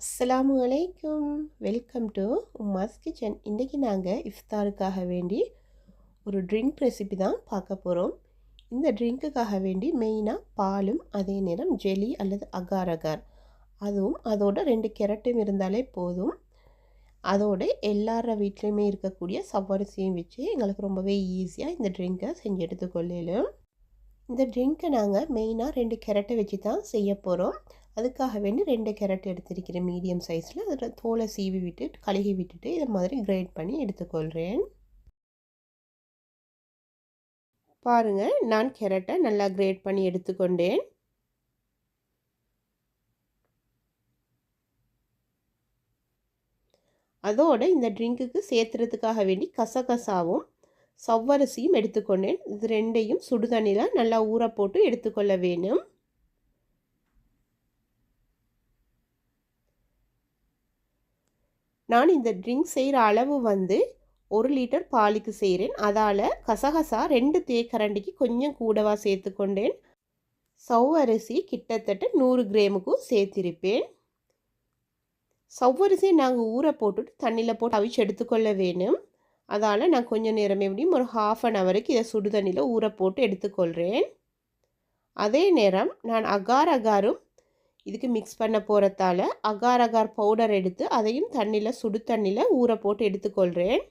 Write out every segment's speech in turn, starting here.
அஸ்லாமு அலைக்கும். Welcome to Uma's kitchen. இன்றைக்கி நாங்கள் இஃப்தாருக்காக வேண்டி ஒரு ட்ரிங்க் ரெசிபி தான் பார்க்க போகிறோம் இந்த ட்ரிங்க்குக்காக வேண்டி மெயினாக பாலும் அதே நேரம் ஜெலி அல்லது அகார் அகார். அதுவும் அதோட ரெண்டு கேரட்டும் இருந்தாலே போதும். அதோட எல்லார வீட்லேயுமே இருக்கக்கூடிய சவ்வரிசியும் வச்சு எங்களுக்கு ரொம்பவே ஈஸியாக இந்த ட்ரிங்கை செஞ்சு எடுத்துக்கொள்ளலும். இந்த ட்ரிங்க்கை நாங்கள் மெயினாக ரெண்டு கேரட்டை வச்சு தான் செய்ய போகிறோம் அதுக்காக வேண்டி ரெண்டு கேரட் எடுத்திருக்கிறேன் மீடியம் சைஸில் அதில் தோலை சீவி விட்டு கழுகி விட்டுட்டு இதை மாதிரி கிரேட் பண்ணி எடுத்துக்கொள்கிறேன் பாருங்கள் நான் கேரட்டை நல்லா கிரேட் பண்ணி எடுத்துக்கொண்டேன். அதோடு இந்த ட்ரிங்க்குக்கு சேர்த்துறதுக்காக வேண்டி கசகசாவும் சவ்வரிசியும் எடுத்துக்கொண்டேன். இது ரெண்டையும் சுடுதண்ணியில் நல்லா ஊற போட்டு எடுத்துக்கொள்ள வேணும் நான் இந்த ட்ரிங்க் செய்கிற அளவு வந்து ஒரு லிட்டர் பாலுக்கு செய்கிறேன் அதால் கசகசா ரெண்டு தேக்கரண்டிக்கு கொஞ்சம் கூடவா சேர்த்துக்கொண்டேன் சவ்வரிசி கிட்டத்தட்ட நூறு கிராமுக்கும் சேர்த்திருப்பேன். சவ்வரிசியை நாங்கள் ஊற போட்டுட்டு தண்ணியில் போட்டு அவிச்சு எடுத்துக்கொள்ள வேணும் அதால் நான் கொஞ்சம் நேரம் எப்படியும் ஒரு ஹாஃப் அன் ஹவருக்கு இதை சுடு தண்ணியில் ஊற போட்டு எடுத்துக்கொள்கிறேன் அதே நேரம் நான் அகார் அகாரும் இதுக்கு மிக்ஸ் பண்ண போகிறதால அகார் அகார் பவுடர் எடுத்து அதையும் தண்ணியில் சுடு தண்ணியில் ஊற போட்டு எடுத்துக்கொள்கிறேன்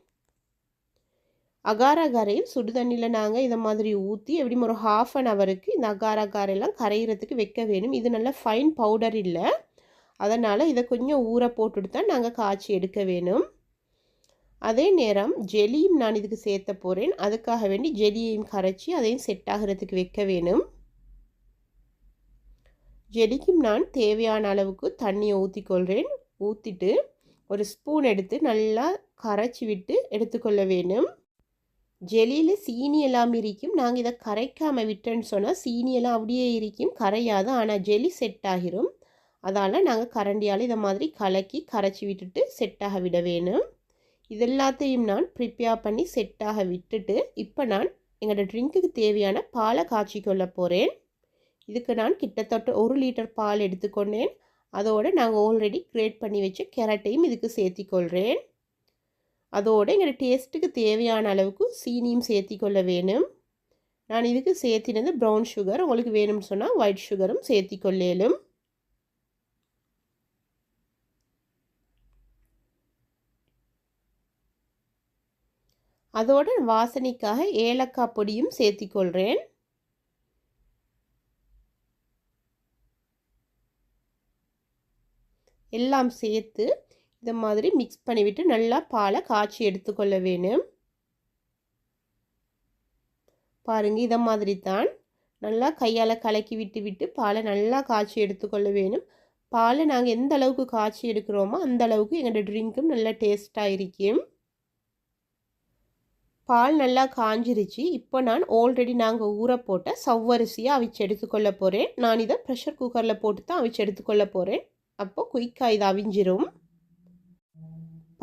அகார் அகாரையும் சுடு தண்ணியில் நாங்கள் இதை மாதிரி ஊற்றி எப்படியும் ஒரு ஹாஃப் அன் ஹவருக்கு இந்த அகார் அகாரெல்லாம் கரைகிறதுக்கு கரையிறதுக்கு வைக்க வேணும். இது நல்லா ஃபைன் பவுடர் இல்லை. அதனால் இதை கொஞ்சம் ஊற போட்டுட்டு தான் நாங்கள் காய்ச்சி எடுக்க வேணும். அதே நேரம் ஜெலியும் நான் இதுக்கு சேர்த்த போகிறேன் அதுக்காக வேண்டி ஜெலியையும் கரைச்சி அதையும் செட் ஆகிறதுக்கு வைக்க வேணும். ஜெலிக்கும் நான் தேவையான அளவுக்கு தண்ணியை ஊற்றிக்கொள்கிறேன் ஊற்றிட்டு ஒரு ஸ்பூன் எடுத்து நல்லா கரைச்சி விட்டு எடுத்துக்கொள்ள வேணும் ஜெலியில் சீனி எல்லாம் இருக்கும். நாங்கள் இதை கரைக்காமல் விட்டேன்னு சொன்னால் சீனி எல்லாம் அப்படியே இருக்கும். கரையாது. ஆனால் ஜெலி செட் ஆகிரும். அதால் நாங்கள் கரண்டியால் இதை மாதிரி கலக்கி கரைச்சி விட்டுட்டு செட்டாக விட வேணும் இது எல்லாத்தையும் நான் ப்ரிப்பேர் பண்ணி செட்டாக விட்டுட்டு இப்போ நான் எங்களோட ட்ரிங்க்குக்கு தேவையான பாலை காய்ச்சி கொள்ள போகிறேன் இதுக்கு நான் கிட்டத்தட்ட ஒரு லிட்டர் பால் எடுத்துக்கொண்டேன். அதோடு நாங்கள் ஆல்ரெடி கிரேட் பண்ணி வச்ச கேரட்டையும் இதுக்கு சேர்த்திக்கொள்கிறேன் அதோடு எங்களோட டேஸ்ட்டுக்கு தேவையான அளவுக்கு சீனியும் சேர்த்திக்கொள்ள வேணும். நான் இதுக்கு சேர்த்தினது ப்ரௌன் சுகர் உங்களுக்கு வேணும்னு சொன்னால் ஒயிட் சுகரும் சேர்த்திக்கொள்ளேலும். அதோட வாசனைக்காக ஏலக்காய் பொடியும் சேர்த்திக்கொள்கிறேன் எல்லாம் சேர்த்து இந்த மாதிரி மிக்ஸ் பண்ணிவிட்டு நல்லா பாலை காய்ச்சி எடுத்துக்கொள்ள வேணும். பாருங்கள் இதை மாதிரி தான் நல்லா கையால் கலக்கி விட்டு விட்டு பாலை நல்லா காய்ச்சி எடுத்துக்கொள்ள வேணும். பாலை நாங்கள் எந்த அளவுக்கு காய்ச்சி எடுக்கிறோமோ அந்த அளவுக்கு எங்களோட ட்ரிங்க்கும் நல்லா டேஸ்ட்டாக இருக்கும். பால் நல்லா காஞ்சிருச்சு. இப்போ நான் ஆல்ரெடி நாங்கள் ஊற போட்ட சவ்வரிசியை அவிச்சு எடுத்துக்கொள்ள போகிறேன் நான் இதை ப்ரெஷர் குக்கரில் போட்டு தான் அவிச்சு எடுத்துக்கொள்ள போகிறேன் அப்போ குயிக்காக இது அவிஞ்சிரும்.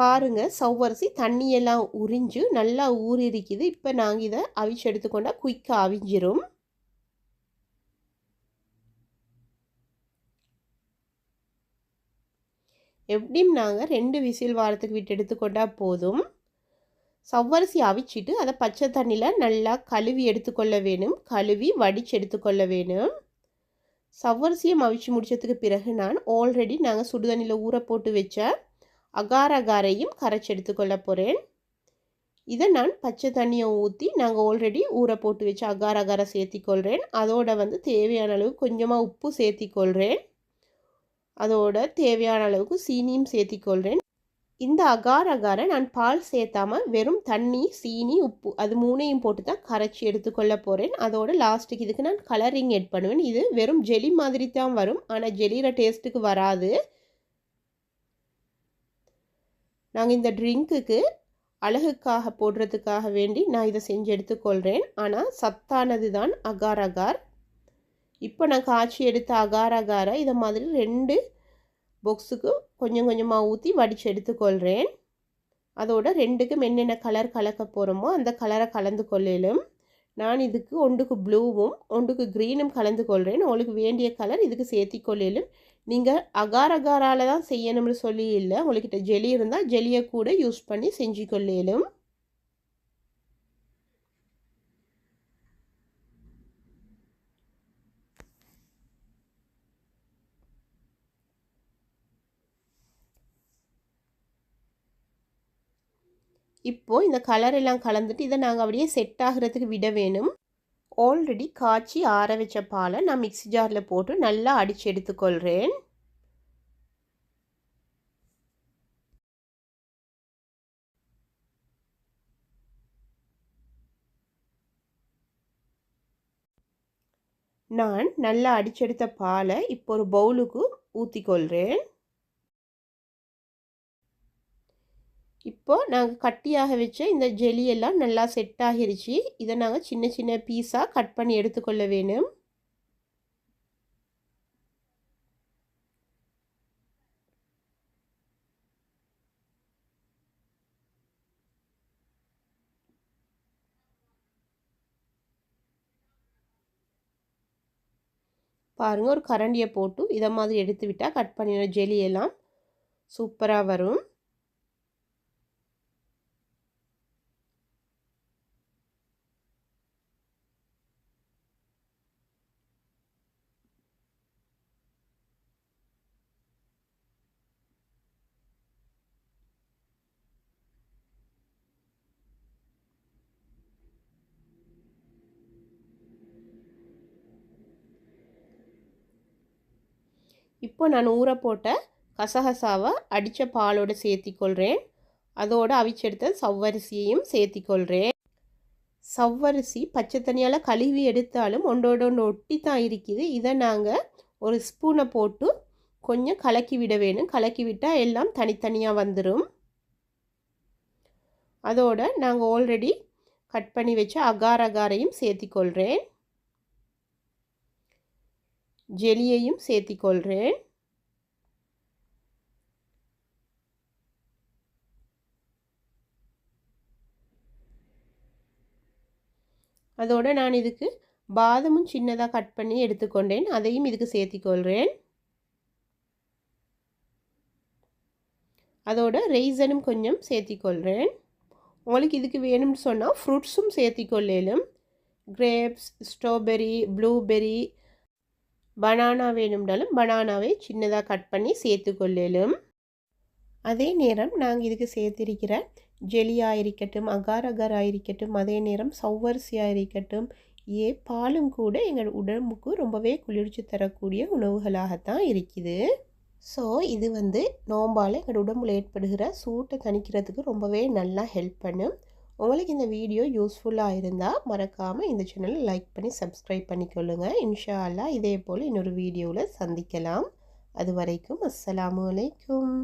பாருங்கள் சவ்வரிசி தண்ணியெல்லாம் உறிஞ்சு நல்லா ஊறிருக்குது. இப்போ நாங்கள் இதை அவிச்சு எடுத்துக்கொண்டால் குயிக்காக அவிஞ்சிரும். எப்படியும் நாங்கள் ரெண்டு விசில் வாரத்துக்கு விட்டு எடுத்துக்கொண்டால் போதும். சவ்வரிசி அவிச்சிட்டு அதை பச்சை தண்ணியில் நல்லா கழுவி எடுத்துக்கொள்ள வேணும். கழுவி வடிச்சு எடுத்துக்கொள்ள வேணும். சவ்வரிசியை மவிச்சு முடித்ததுக்கு பிறகு நான் ஆல்ரெடி நாங்கள் சுடுதண்ணியில் ஊற போட்டு வச்ச அகார் அகாரையும் கரைச்சி எடுத்துக்கொள்ள போகிறேன் இதை நான் பச்சை தண்ணியை ஊற்றி நாங்கள் ஆல்ரெடி ஊற போட்டு வச்ச அகார் அகாரை சேர்த்திக்கொள்கிறேன் அதோட வந்து தேவையான அளவு கொஞ்சமாக உப்பு சேர்த்திக்கொள்கிறேன் அதோட தேவையான அளவுக்கு சீனியும் சேர்த்திக்கொள்கிறேன் இந்த அகார் அகாரை நான் பால் சேர்த்தாமல் வெறும் தண்ணி சீனி உப்பு அது மூணையும் போட்டு தான் கரைச்சி எடுத்துக்கொள்ள போகிறேன் அதோட லாஸ்ட்டுக்கு இதுக்கு நான் கலரிங் ஆட் பண்ணுவேன். இது வெறும் ஜெலி மாதிரி தான் வரும். ஆனால் ஜெலியில் டேஸ்ட்டுக்கு வராது. நாங்கள் இந்த ட்ரிங்க்குக்கு அழகுக்காக போடுறதுக்காக வேண்டி நான் இதை செஞ்சு எடுத்துக்கொள்கிறேன் ஆனால் சத்தானது தான் அகார் அகார் இப்போ நான் காய்ச்சி எடுத்த அகார் அகாரை இதை மாதிரி ரெண்டு பொக்ஸுக்கு கொஞ்சம் கொஞ்சமாக ஊற்றி வடித்து எடுத்துக்கொள்கிறேன் அதோட ரெண்டுக்கும் என்னென்ன கலர் கலக்க போகிறோமோ அந்த கலரை கலந்து கொள்ளலும். நான் இதுக்கு ஒன்றுக்கு ப்ளூவும் ஒன்றுக்கு க்ரீனும் கலந்து கொள்கிறேன் உங்களுக்கு வேண்டிய கலர் இதுக்கு சேர்த்தி கொள்ளலும். நீங்கள் அகார் அகாரால் தான் செய்யணும்னு சொல்லி இல்லை. உங்கள்கிட்ட ஜெலி இருந்தால் ஜெலியை கூட யூஸ் பண்ணி செஞ்சு கொள்ளையிலும் இப்போது இந்த கலர் எல்லாம் கலந்துட்டு இதை நாங்கள் அப்படியே செட் ஆகிறதுக்கு விட வேணும். ஆல்ரெடி காய்ச்சி ஆற வச்ச பாலை நான் மிக்ஸி ஜாரில் போட்டு நல்லா அடித்து எடுத்துக்கொள்கிறேன் நான் நல்லா அடிச்செடுத்த பாலை இப்போ ஒரு பவுலுக்கு ஊற்றிக்கொள்கிறேன் இப்போ நாங்கள் கட்டியாக வச்ச இந்த ஜெலியெல்லாம் நல்லா செட் ஆகிருச்சு. இதை நாங்கள் சின்ன சின்ன பீஸாக கட் பண்ணி எடுத்துக்கொள்ள வேணும். பாருங்கள் ஒரு கரண்டியை போட்டு இதை மாதிரி எடுத்து விட்டால் கட் பண்ணின ஜெலியெல்லாம் சூப்பராக வரும். இப்போ நான் ஊற போட்ட கசகசாவை அடித்த பாலோடு சேர்த்திக்கொள்கிறேன் அதோடு அவிச்செடுத்த சவ்வரிசியையும் சேர்த்திக்கொள்கிறேன் சவ்வரிசி பச்சை தனியால் கழுவி எடுத்தாலும் ஒன்றோட ஒன்று ஒட்டி தான் இருக்குது. இதை நாங்கள் ஒரு ஸ்பூனை போட்டு கொஞ்சம் கலக்கி விட வேணும். கலக்கி விட்டால் எல்லாம் தனித்தனியாக வந்துடும் அதோடு நாங்கள் ஆல்ரெடி கட் பண்ணி வச்ச அகார் அகாரையும் சேர்த்திக்கொள்கிறேன் ஜெலியையும் சேர்த்திக்கொள்கிறேன் அதோடு நான் இதுக்கு பாதமும் சின்னதாக கட் பண்ணி எடுத்துக்கொண்டேன். அதையும் இதுக்கு சேர்த்திக்கொள்கிறேன் அதோட ரெய்சனும் கொஞ்சம் சேர்த்திக்கொள்கிறேன் உங்களுக்கு இதுக்கு வேணும்னு சொன்னால் ஃப்ரூட்ஸும் சேர்த்திக்கொள்ளேலும். கிரேப்ஸ் ஸ்ட்ராபெரி ப்ளூபெரி பனானா வேணும்னாலும் பனானாவை சின்னதாக கட் பண்ணி சேர்த்துக்கொள்ளலும் அதே நேரம் நாங்கள் இதுக்கு சேர்த்திருக்கிற ஜெலியாக இருக்கட்டும் அகார் அகாராக இருக்கட்டும் அதே நேரம் சவ்வரிசியாக இருக்கட்டும் ஏ பாலும் கூட எங்கள் உடம்புக்கு ரொம்பவே குளிர்ச்சி தரக்கூடிய உணவுகளாகத்தான் இருக்குது. ஸோ இது வந்து நோம்பால் எங்கள் உடம்புல ஏற்படுகிற சூட்டை தணிக்கிறதுக்கு ரொம்பவே நல்லா ஹெல்ப் பண்ணும். உங்களுக்கு இந்த வீடியோ யூஸ்ஃபுல்லாக இருந்தால் மறக்காமல் இந்த சேனலை லைக் பண்ணி சப்ஸ்கிரைப் பண்ணிக்கொள்ளுங்கள் இன்ஷா அல்லா இதே போல் இன்னொரு வீடியோவில் சந்திக்கலாம். அது வரைக்கும் அஸ்ஸலாமு அலைக்கும்.